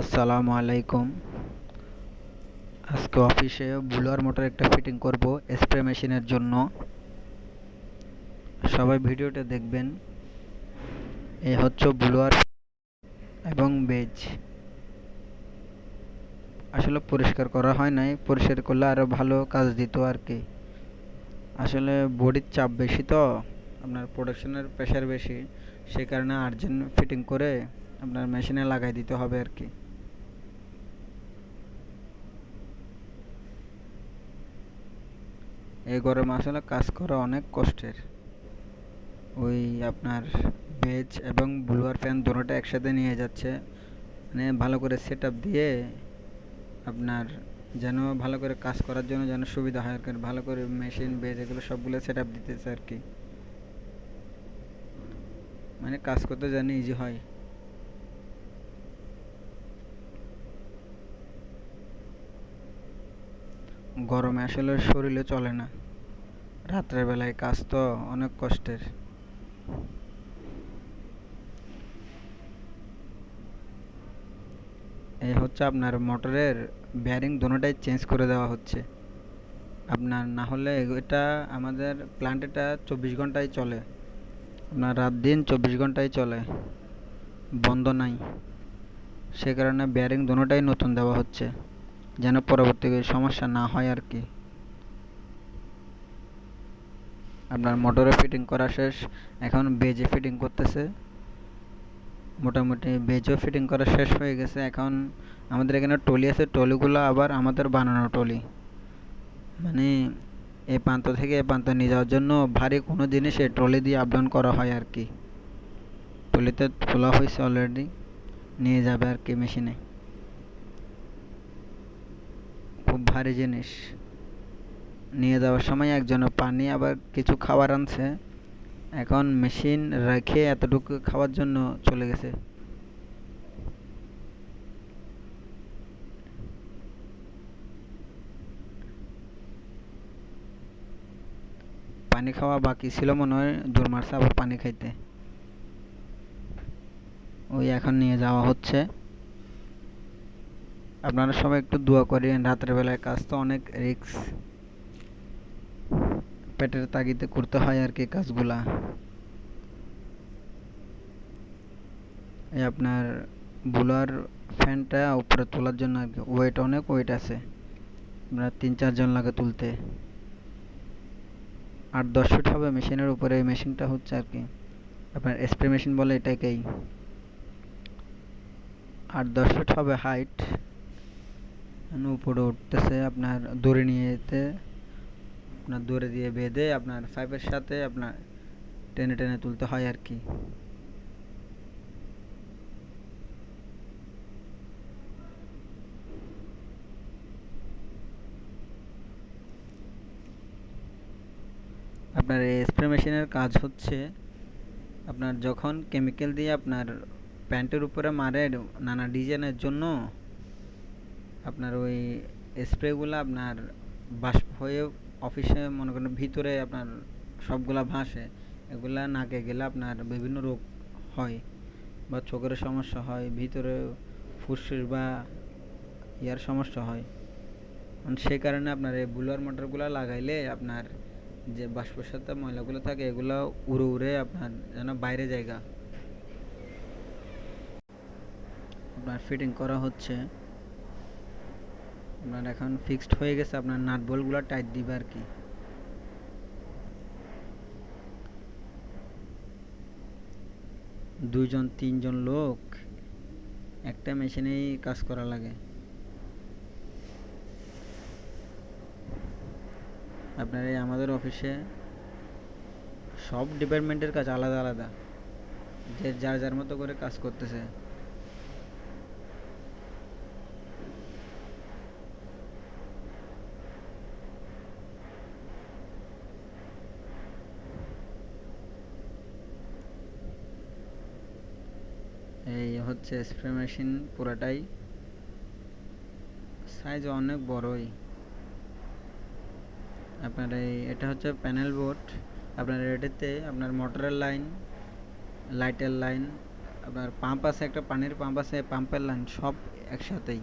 আসসালামু আলাইকুম। আজকে অফিসে বুলার মোটর একটা ফিটিং করব স্প্রে মেশিনের জন্য। সবাই ভিডিওটা দেখবেন। এই হচ্ছে বুলোয়ার এবং বেজ। আসলে পরিষ্কার করা হয় নাই, পরিষ্কার করলে আরও ভালো কাজ দিত আর কি। আসলে বডির চাপ বেশি তো, আপনার প্রোডাকশনের প্রেশার বেশি সেই কারণে আর্জেন্ট ফিটিং করে আপনার মেশিনে লাগাই দিতে হবে আর কি। এই গরমে আসলে কাজ করা অনেক কষ্টের। ওই আপনার বেজ এবং ব্লুয়ার ফ্যান দুটোটা একসাথে নিয়ে যাচ্ছে। মানে ভালো করে সেট দিয়ে আপনার যেন ভালো করে কাজ করার জন্য যেন সুবিধা হয় আর কি, ভালো করে মেশিন বেজ এগুলো সবগুলো সেট আপ দিতেছে আর কি। মানে কাজ করতে যেন ইজি হয়। গরমে আসলে শরীরে চলে না। রাত্রের বেলায় কাজ তো অনেক কষ্টের। এই হচ্ছে আপনার মোটরের ব্যারিং দুটোটাই চেঞ্জ করে দেওয়া হচ্ছে। আপনার না হলে এটা আমাদের প্ল্যান্ট এটা চব্বিশ ঘন্টায় চলে। আপনার রাত দিন চব্বিশ ঘন্টায় চলে। বন্ধ নাই। সে কারণে ব্যারিং দুটোটাই নতুন দেওয়া হচ্ছে। যেন পরবর্তী সমস্যা না হয় আর কি। আপনার মোটরে ফিটিং করা শেষ, এখন বেজে ফিটিং করতেছে। মোটামুটি বেজও ফিটিং করা শেষ হয়ে গেছে। এখন আমাদের এখানে টলি আছে টলিগুলো আবার আমাদের বানানো টলি মানে এই প্রান্ত থেকে এ প্রান্ত নিয়ে যাওয়ার জন্য ভারী কোনো জিনিস এই ট্রলি দিয়ে আপডাউন করা হয় আর কি। ট্রলিতে তোলা হয়েছে অলরেডি নিয়ে যাবে আর কি মেশিনে খুব ভারী জিনিস। নিয়ে যাওয়ার সময় একজনে পানি, আবার কিছু খাবার আনছে। এখন মেশিন রেখে এতটুকু খাওয়ার জন্য চলে গেছে। পানি খাওয়া বাকি ছিল মনে হয় জোর মারছে আবার পানি খাইতে। ওই এখন নিয়ে যাওয়া হচ্ছে। আপনারা সবাই একটু দোয়া করেন রাতের বেলায় কাজ তো অনেক রিক্স পেটের তাগিদে করতে হয় আর কি কাজগুলা। এই আপনার বুলার ফ্যানটা উপরে তোলার জন্য আর কি ওয়েট অনেক ওয়েট আছে। আপনার তিন চারজন লাগে তুলতে। আট দশ ফুট হবে মেশিনের উপরে, এই মেশিনটা হচ্ছে আর কি, আপনার স্প্রে মেশিন বলে এটাকেই। আট দশ ফুট হবে হাইট উপরে উঠতেছে আপনার দড়ি নিয়ে যেতে আপনার দড়ি দিয়ে বেঁধে আপনার পাইপের সাথে আপনার টেনে টেনে তুলতে হয় আর কি। আপনার এই স্প্রে মেশিনের কাজ হচ্ছে, আপনার যখন কেমিক্যাল দিয়ে আপনার প্যান্টের উপরে মারে নানা ডিজাইনের জন্য আপনার ওই স্প্রেগুলো আপনার বাষ্প হয়ে অফিসে মনে করেন ভিতরে আপনার সবগুলা ভাসে, এগুলা নাকে গেলে আপনার বিভিন্ন রোগ হয় বা চোখের সমস্যা হয়, ভিতরে ফুসফুস বা ইয়ার সমস্যা হয়। সেই কারণে আপনার এই বুলার মোটরগুলো লাগাইলে আপনার যে বাষ্পের সাথে ময়লাগুলো থাকে, এগুলো উড়ে উড়ে আপনার যেন বাইরে জায়গা। আপনার ফিটিং করা হচ্ছে। আপনার এখন ফিক্সড হয়ে গেছে, আপনার নাট বলগুলো টাইট দিবে আর কি। দুইজন, তিনজন লোক, একটা মেশিনেই কাজ করা লাগে। আপনার এই আমাদের অফিসে সব ডিপার্টমেন্টের কাজ আলাদা আলাদা। যে যার যার মতো করে কাজ করতেছে এই হচ্ছে স্প্রে মেশিন পুরাটাই। সাইজ অনেক বড়ই। আপনার এই, এটা হচ্ছে প্যানেল বোর্ড আপনার এটাতে আপনার মোটরের লাইন লাইটের লাইন আপনার পাম্প আছে, একটা পানির পাম্প আছে পাম্পের লাইন সব একসাথেই।